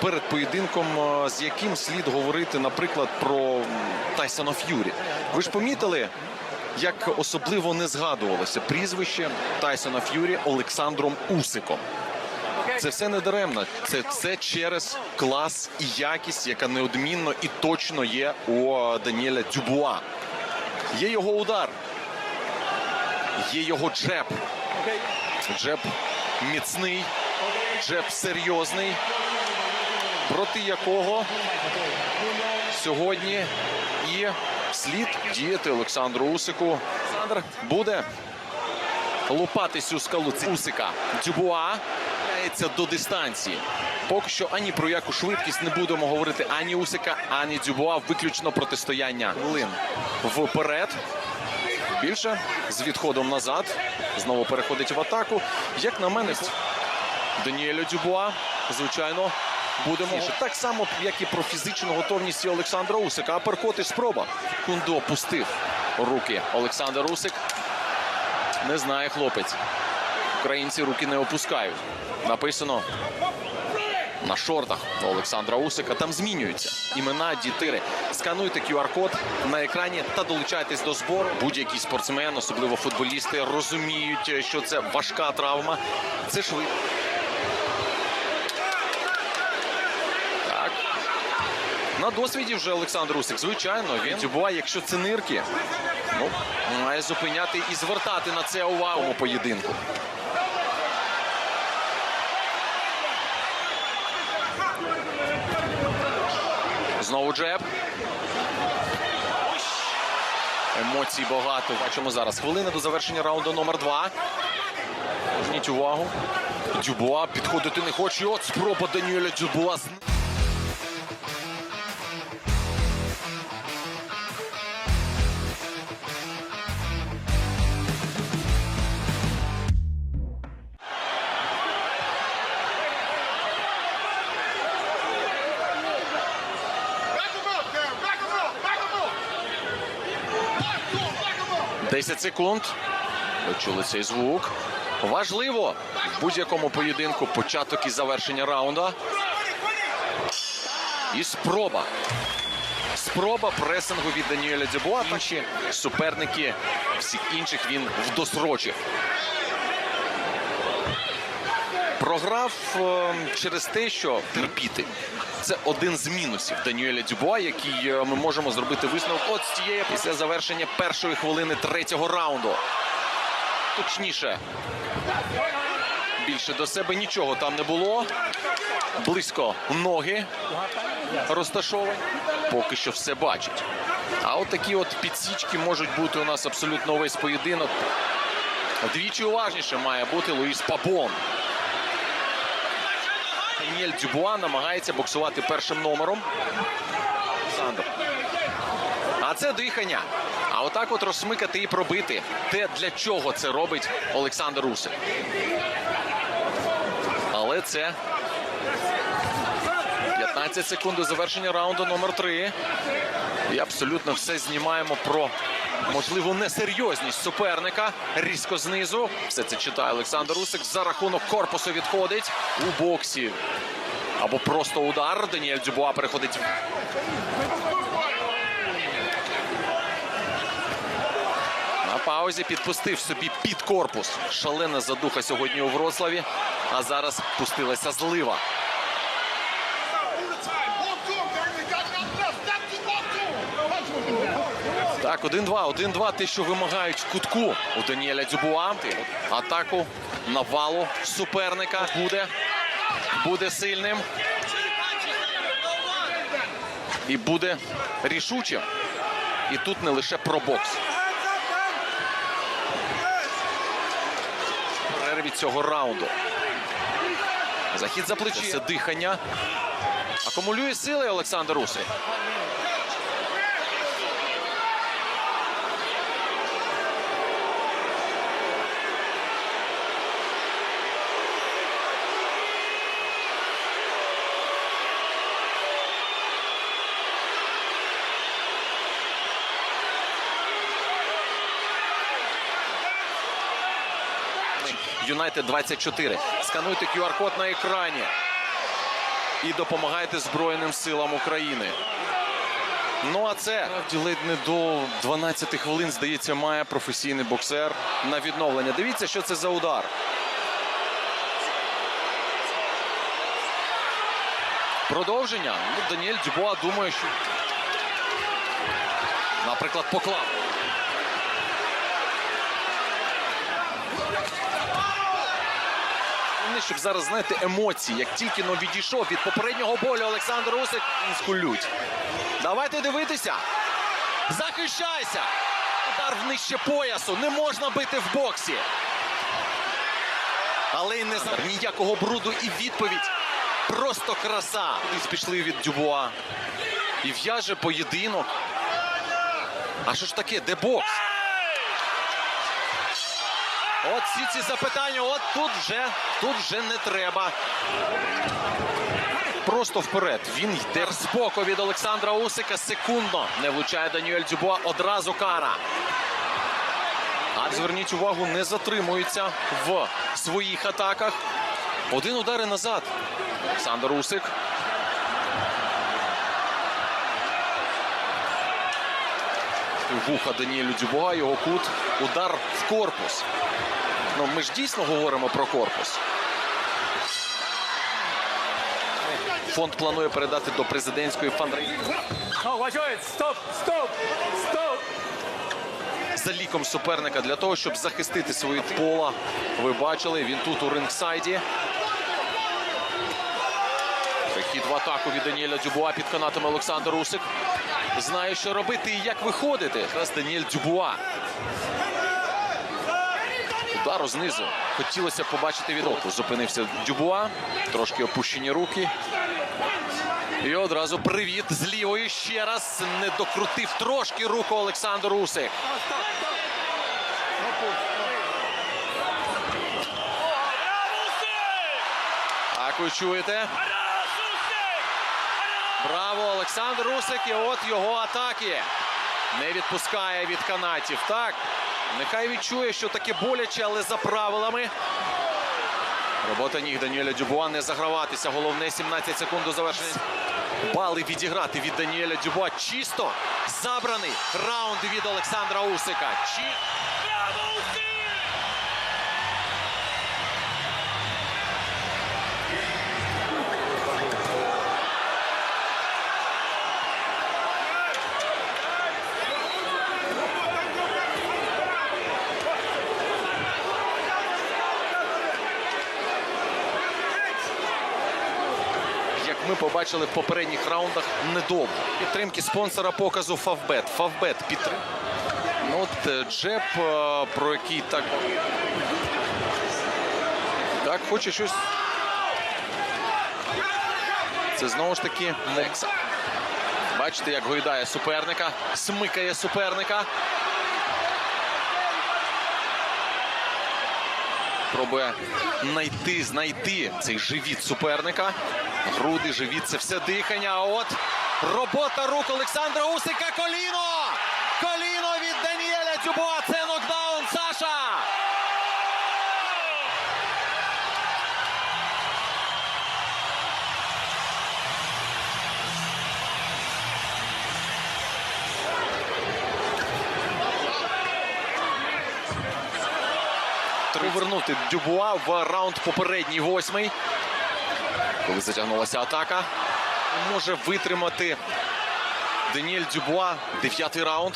перед поєдинком, е, з яким слід говорити, наприклад, про Тайсона Ф'юрі. Ви ж помітили, як особливо не згадувалося прізвище Тайсона Ф'юрі Олександром Усиком. Це все не даремно. Це все через клас і якість, яка неодмінно і точно є у е, Даніеля Дюбуа. Є його удар, є його джеб. Джеб міцний, джеб серйозний, проти якого сьогодні і слід діяти Олександру Усику. Олександр буде лупати цю скалу Усика. Дюбуа до дистанції. Поки що ані про яку швидкість не будемо говорити ані Усика, ані Дюбуа. Виключно протистояння хвилин вперед. Більше з відходом назад. Знову переходить в атаку. Як на мене, Даніеля Дюбуа, звичайно, будемо так само, як і про фізичну готовність і Олександра Усика. Аперкот і спроба. Кундо пустив руки Олександр Усик. Не знає хлопець. Українці руки не опускають. Написано на шортах Олександра Усика. Там змінюються імена, дітири. Скануйте QR-код на екрані та долучайтесь до збору. Будь-який спортсмен, особливо футболісти, розуміють, що це важка травма. Це швидко. Так. На досвіді вже Олександр Усик. Звичайно, він Дюбуа, якщо це нирки, ну, має зупиняти і звертати на це увагу поєдинку. Знову джеб. Емоцій багато. Бачимо зараз. Хвилина до завершення раунду номер два. Зверніть увагу. Дюбуа підходити не хоче. І От спроба Даніеля Дюбуа. 10 секунд. Ви чули цей звук. Важливо в будь-якому поєдинку початок і завершення раунда. І спроба. Спроба пресингу від Даніеля Дзюбуа. Інші суперники, всіх інших він вдосрочив. Програв е, через те, що терпіти. Це один з мінусів Даніеля Дюбуа, який е, ми можемо зробити висновок от з цієї після завершення першої хвилини третього раунду. Точніше, більше до себе нічого там не було. Близько ноги розташовані. Поки що все бачить. А от такі от підсічки можуть бути у нас абсолютно весь поєдинок. Двічі уважніше має бути Луїс Пабон. Даніель Дюбуа намагається боксувати першим номером. Олександр. А це дихання. А отак от розсмикати і пробити. Те, для чого це робить Олександр Усик. Але це 15 секунд до завершення раунду номер 3. І абсолютно все знімаємо про можливу несерйозність суперника. Різко знизу. Все це читає Олександр Усик. За рахунок корпусу відходить у боксі. Або просто удар. Даніель Дюбуа переходить. На паузі підпустив собі під корпус. Шалена задуха сьогодні у Вроцлаві. А зараз пустилася злива. Так, 1-2, 1-2. Те, що вимагають в кутку у Даніеля Дюбуа. Атаку навалу суперника буде. Буде сильним. І буде рішучим. І тут не лише про бокс. Перерві цього раунду. Захід за плечі. Це дихання. Акумулює сили Олександр Усик. Юнайтед 24. Скануйте QR-код на екрані. і допомагайте Збройним силам України. Ну а це ледь не до 12 хвилин, здається, має професійний боксер на відновлення. Дивіться, що це за удар. Продовження. Ну, Даніель Дюбуа думає, що. Наприклад, поклав. Вони, щоб зараз знаєте емоції, як тільки но відійшов від попереднього болю Олександр Усик, скулють. Давайте дивитися. Захищайся! Удар в нижче поясу. Не можна бити в боксі. Але й не за ніякого бруду і відповідь. Просто краса. Кудись пішли від Дюбуа. І в'яже поєдинок. А що ж таке? Де бокс? От всі ці запитання, от тут вже, тут вже не треба. Просто вперед. Він йде збоку від Олександра Усика. Секундно. Не влучає Даніель Дюбуа. Одразу кара. А зверніть увагу, не затримується в своїх атаках. Один удар і назад. Олександр Усик. Вуха Даніелю Дюбуа, його кут. Удар в корпус. Ну, ми ж дійсно говоримо про корпус. Фонд планує передати до президентської head. Stop, stop, stop. за ліком суперника для того, щоб захистити свої пола. Ви бачили, він тут у рингсайді. Перехід в атаку від Даніеля Дюбуа під канатом Олександр Усик. Знає, що робити і як виходити. Якраз Даніель Дюбуа. Удару знизу. Хотілося побачити від. Зупинився Дюбуа. Трошки опущені руки. І одразу привіт з лівої ще раз. Не докрутив трошки руку Олександр Усик. Так ви чуєте? Браво, Олександр Усик. І от його атаки. Не відпускає від канатів. Так, нехай відчує, що таке боляче, але за правилами. Робота ніг Даніеля Дюбуа не заграватися. Головне 17 секунд до завершення. Бали відіграти від Даніеля Дюбуа. Чисто забраний раунд від Олександра Усика. Чи... як ми побачили в попередніх раундах, недовго. Підтримки спонсора показу Фавбет. Фавбет підтримка. Ну, от е, Джеб, е, про який так. Так, хоче щось. Це знову ж таки Лекса. Бачите, як гойдає суперника, смикає суперника. Пробує знайти, знайти цей живіт суперника. Груди, живіт це все дихання. А от робота рук Олександра Усика. Коліно! Коліно від Даніеля Дюбуа. Це нокдаун Саша. Повернути Дюбуа в раунд попередній восьмий. Коли затягнулася атака, може витримати Даніель Дюбуа. Дев'ятий раунд.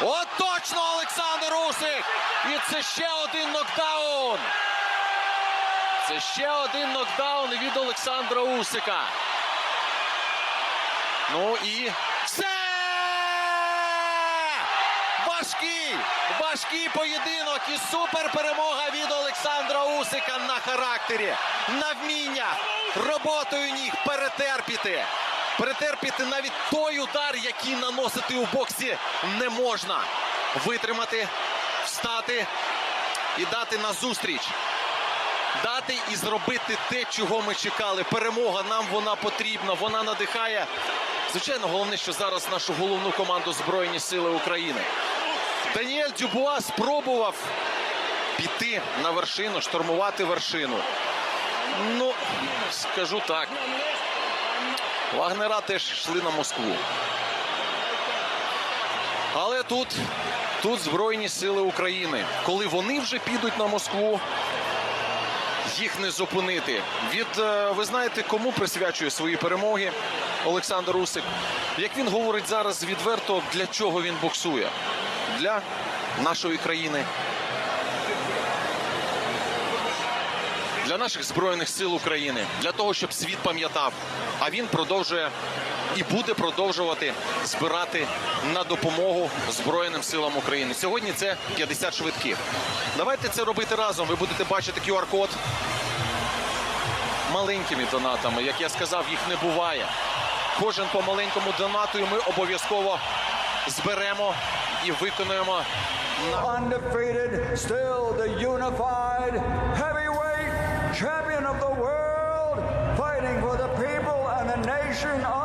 От точно Олександр Усик! І це ще один нокдаун. Це ще один нокдаун від Олександра Усика. Ну і все! Важкий, поєдинок і супер перемога від Олександра Усика на характері, на вміннях, роботою ніг перетерпіти. Перетерпіти навіть той удар, який наносити у боксі не можна. Витримати, встати і дати назустріч. Дати і зробити те, чого ми чекали. Перемога нам вона потрібна, вона надихає. Звичайно, головне, що зараз нашу головну команду Збройні Сили України. Даніель Дюбуа спробував піти на вершину, штурмувати вершину. Ну, скажу так. Вагнера теж йшли на Москву. Але тут, тут Збройні сили України. Коли вони вже підуть на Москву, їх не зупинити. Від е, ви знаєте, кому присвячує свої перемоги Олександр Усик. Як він говорить зараз відверто, для чого він боксує? Для нашої країни. Для наших збройних сил України, для того, щоб світ пам'ятав. А він продовжує і буде продовжувати збирати на допомогу Збройним силам України. Сьогодні це 50 швидких. Давайте це робити разом. Ви будете бачити QR-код маленькими донатами. Як я сказав, їх не буває. Кожен по маленькому донату, і ми обов'язково зберемо і виконуємо на undefeated, still the unified heavyweight champion of the world, fighting for the people and the nation of